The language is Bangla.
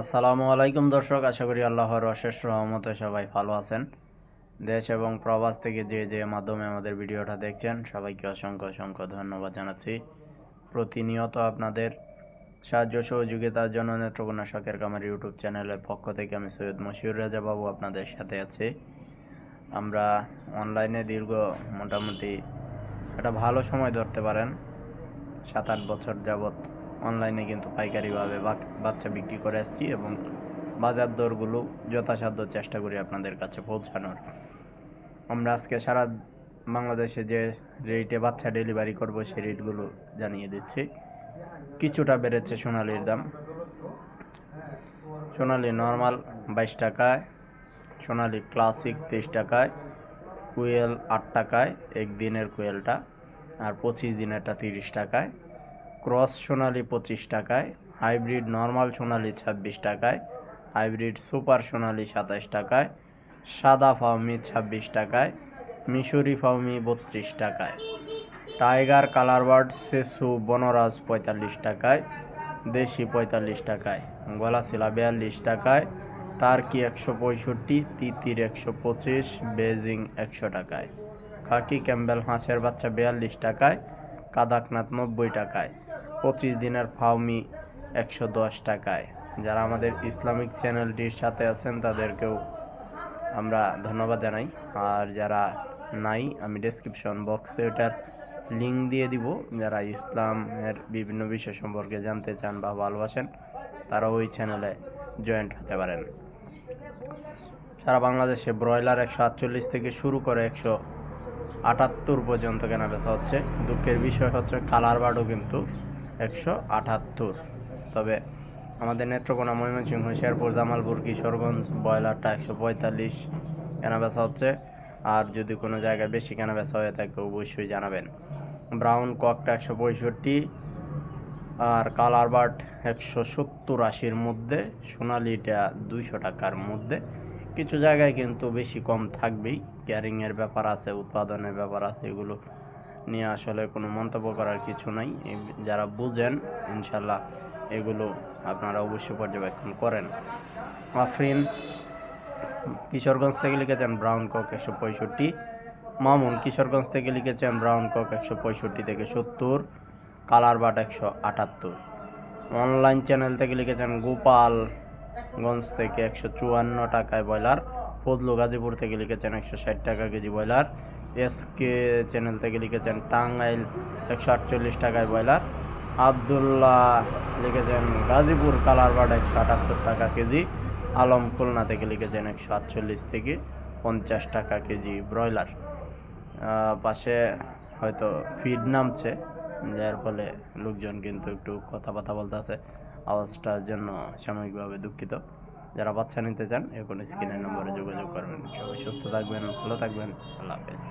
আসসালামু আলাইকুম দর্শক, আশা করি আল্লাহর অশেষ রহমতে সবাই ভালো আছেন। দেশ এবং প্রবাস থেকে যে যে মাধ্যমে আমাদের ভিডিওটা দেখছেন, সবাইকে অসংখ্য অসংখ্য ধন্যবাদ জানাচ্ছি। প্রতিনিয়ত আপনাদের সাহায্য সহযোগিতার জন্য নেত্রকোনা শখের কামার ইউটিউব চ্যানেলের পক্ষ থেকে আমি সৈয়দ মশিউর রাজা বাবু আপনাদের সাথে আছি। আমরা অনলাইনে দীর্ঘ মোটামুটি একটা ভালো সময় ধরতে পারেন, সাত আট বছর যাবৎ। অনলাইনে কিন্তু পাইকারিভাবে বাচ্চা বিক্রি করে আসছি এবং বাজার দরগুলো যথাসাধ্য চেষ্টা করি আপনাদের কাছে পৌঁছানোর। আমরা আজকে সারা বাংলাদেশে যে রেটে বাচ্চা ডেলিভারি করব সেই রেটগুলো জানিয়ে দিচ্ছি। কিছুটা বেড়েছে সোনালির দাম। সোনালি নর্মাল বাইশ টাকায়, সোনালি ক্লাসিক তেইশ টাকায়, কুয়েল আট টাকায়, একদিনের কুয়েলটা, আর পঁচিশ দিনেরটা তিরিশ টাকায়। ক্রস সোনালি পঁচিশ টাকায়, হাইব্রিড নর্মাল সোনালি ছাব্বিশ টাকায়, হাইব্রিড সুপার সোনালি সাতাশ টাকায়, সাদা ফাউমি ছাব্বিশ টাকায়, মিশরি ফাউমি বত্রিশ টাকায়। টাইগার কালার বার্ড সেসু বনরাজ পঁয়তাল্লিশ টাকায়, দেশি পঁয়তাল্লিশ টাকায়, গলাশিলা বিয়াল্লিশ টাকায়, টার্কি একশো পঁয়ষট্টি, তিতির একশো পঁচিশ, বেজিং একশো টাকায়। খাকি ক্যাম্বেল হাঁসের বাচ্চা বিয়াল্লিশ টাকায়, কাদাকনাথ নব্বই টাকায়। পঁচিশ দিনের ফাউমি একশো দশ টাকায়। যারা আমাদের ইসলামিক চ্যানেলটির সাথে আছেন, তাদেরকেও আমরা ধন্যবাদ জানাই। আর যারা নাই, আমি ডেসক্রিপশন বক্সে ওটার লিঙ্ক দিয়ে দিব। যারা ইসলামের বিভিন্ন বিষয় সম্পর্কে জানতে চান বা ভালোবাসেন তারা ওই চ্যানেলে জয়েন্ট হতে পারেন। সারা বাংলাদেশে ব্রয়লার একশো আটচল্লিশ থেকে শুরু করে একশো আটাত্তর পর্যন্ত কেনা বেচা হচ্ছে। দুঃখের বিষয় হচ্ছে কালার বার্ডও কিন্তু একশো আটাত্তর। তবে আমাদের নেত্রকোনা ময়মনসিংহ, শেরপুর, জামালপুর, কিশোরগঞ্জ, ব্রয়লারটা একশো পঁয়তাল্লিশ কেনা বেচা হচ্ছে। আর যদি কোনো জায়গায় বেশি কেনা বেচা হয়ে থাকে, অবশ্যই জানাবেন। ব্রাউন ককটা একশো পঁয়ষট্টি আর কালার বার্ট একশো সত্তর আশির মধ্যে, সোনালিটা দুইশো টাকার মধ্যে। কিছু জায়গায় কিন্তু বেশি কম থাকবেই। ক্যারিংয়ের ব্যাপার আছে, উৎপাদনের ব্যাপার আছে, এগুলো নিয়ে আসলে কোনো মন্তব্য করার কিছু নাই। যারা বুঝেন ইনশাল্লাহ এগুলো আপনারা অবশ্যই পর্যবেক্ষণ করেন। আফরিন, কিশোরগঞ্জ থেকে লিখেছেন ব্রাউন কক একশো পঁয়ষট্টি। মামুন, কিশোরগঞ্জ থেকে লিখেছেন ব্রাউন কক একশো পঁয়ষট্টি থেকে সত্তর। কালার বাট একশো আটাত্তর। অনলাইন চ্যানেল থেকে লিখেছেন গোপালগঞ্জ থেকে একশো চুয়ান্ন টাকায় ব্রয়লার। ফজলু গাজীপুর থেকে লিখেছেন একশো ষাট টাকা কেজি ব্রয়লার। এসকে চ্যানেল থেকে লিখেছেন টাঙ্গাইল একশো আটচল্লিশ টাকায় ব্রয়লার। আবদুল্লাহ লিখেছেন গাজীপুর কালার বাট একশো আটাত্তর টাকা কেজি। আলম খুলনা থেকে লিখেছেন একশো আটচল্লিশ থেকে পঞ্চাশ টাকা কেজি ব্রয়লার। পাশে হয়তো ফিড নামছে, যার ফলে লোকজন কিন্তু একটু কথাবার্তা বলতে আছে আওয়াজটার জন্য সাময়িকভাবে দুঃখিত। যারা বাচ্চা নিতে চান এখন স্ক্রিনের নম্বরে যোগাযোগ করবেন। সবাই সুস্থ থাকবেন, ভালো থাকবেন। আল্লাহ হাফেজ।